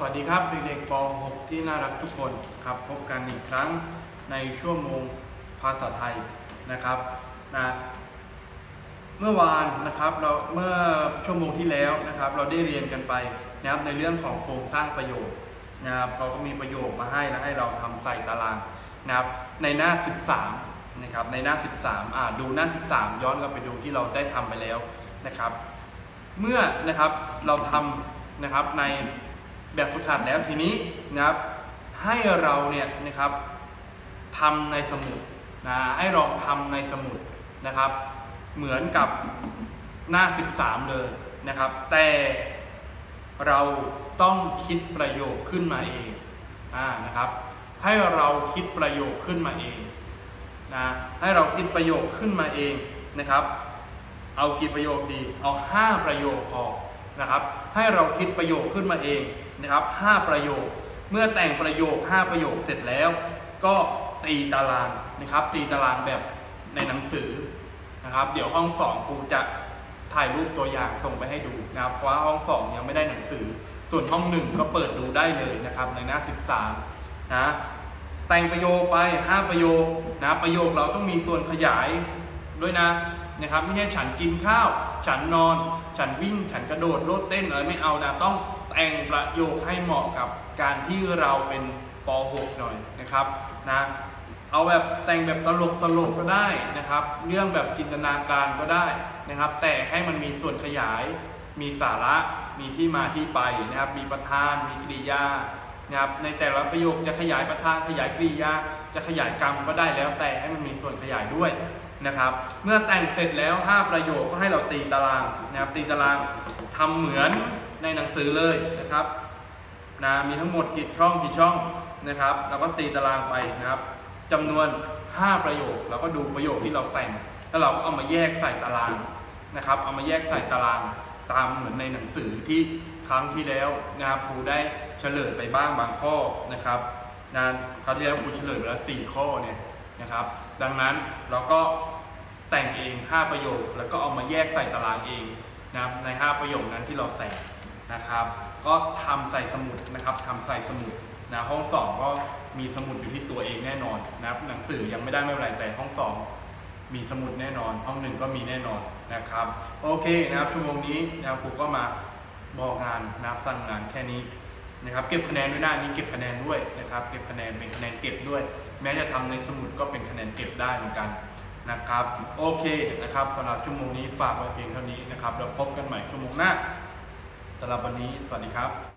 สวัสดีครับเด็กๆป .6 ที่น่ารักทุกคนครับพบกันอีกครั้งในชั่วโมงภาษาไทยนะครับนะเมื่อวานนะครับเราเมื่อชั่วโมงที่แล้วนะครับ เราได้เรียนกันไปนะครับในเรื่องของโครงสร้างประโยคนะครับเขาก็มีประโยคมาให้แล้วให้เราทำใส่ตารางนะครับในหน้า 13นะครับในหน้า 13อ่าดูหน้า 13 ย้อนกลับไปดูที่เราได้ทำไปแล้วนะครับ เมื่อนะครับเราทำนะครับใน แบบฝึกหัดแล้วทีนี้นะครับให้เราเนี่ยนะครับทำในสมุดนะให้ลองทำในสมุดนะครับ เหมือนกับหน้า 13 เลยนะครับ แต่เราต้องคิดประโยคขึ้นมาเองอ่านะครับ ให้เราคิดประโยคขึ้นมาเองนะให้เราคิดประโยคขึ้นมาเองนะครับ เอากี่ประโยคดีเอา 5 ประโยคพอ นะครับ ให้เราคิดประโยคขึ้นมาเองนะครับ 5 ประโยค เมื่อแต่งประโยค 5 ประโยคเสร็จแล้ว ก็ตีตารางนะครับ ตีตารางแบบในหนังสือนะครับ เดี๋ยวห้องสองครูจะถ่ายรูปตัวอย่างส่งไปให้ดูนะครับ เพราะว่าห้องสองยังไม่ได้หนังสือ ส่วนห้องหนึ่งก็เปิดดูได้เลยนะครับ ในหน้า 13 นะแต่งประโยคไป 5 ประโยคนะประโยคเราต้องมีส่วนขยายด้วยนะ นะครับไม่ใช่ฉันกินข้าว ฉันนอน ฉันวิ่ง ฉันกระโดดโลดเต้นอะไรไม่เอานะต้องแต่งประโยคให้เหมาะกับการที่เราเป็นป .6 หน่อยนะครับนะเอาแบบแต่งแบบตลกตลกก็ได้นะครับ เรื่องแบบจินตนาการก็ได้นะครับ แต่ให้มันมีส่วนขยาย มีสาระ มีที่มาที่ไปนะครับ มีประธาน มีกริยา นะครับในแต่ละประโยคจะขยายประธานขยายกริยา จะขยายกรรมก็ได้แล้วแต่ให้มันมีส่วนขยายด้วยนะครับ เมื่อแต่งเสร็จแล้ว 5 ประโยคก็ให้เราตีตารางนะครับตีตารางทำเหมือนในหนังสือเลยนะครับนะมีทั้งหมดกี่ช่องกี่ช่องนะครับเราก็ตีตารางไปนะครับจำนวน 5 ประโยคแล้วก็ดูประโยคที่เราแต่ง แล้วเราก็เอามาแยกใส่ตารางนะครับ เอามาแยกใส่ตาราง ตามเหมือนในหนังสือที่ครั้งที่แล้วนะครับครูได้เฉลยไปบ้างบางข้อนะครับงานคราวที่แล้วครูเฉลยไปแล้ว4ข้อเนี่ยนะครับ ดังนั้นเราก็แต่งเอง 5 ประโยค แล้วก็เอามาแยกใส่ตารางเองนะครับใน 5 ประโยคนั้นที่เราแต่งนะครับ ก็ทำใส่สมุดนะครับทำใส่สมุดนะห้องสองก็มีสมุดอยู่ที่ตัวเองแน่นอนนะครับหนังสือยังไม่ได้ไม่เป็นไรแต่ห้องสอง มีสมุดแน่นอนห้องหนึ่งก็มีแน่นอนนะครับ โอเคนะครับชั่วโมงนี้นะครับครูก็มาบอกงานนะครับสั่งงานแค่นี้นะครับเก็บคะแนนด้วยหน้านี้เก็บคะแนนด้วยนะครับ เก็บคะแนนเป็นคะแนนเก็บด้วย แม้จะทำในสมุดก็เป็นคะแนนเก็บได้เหมือนกันนะครับ โอเคนะครับสำหรับชั่วโมงนี้ฝากไว้เพียงเท่านี้นะครับแล้วพบกันใหม่ชั่วโมงหน้าสำหรับวันนี้ สวัสดีครับ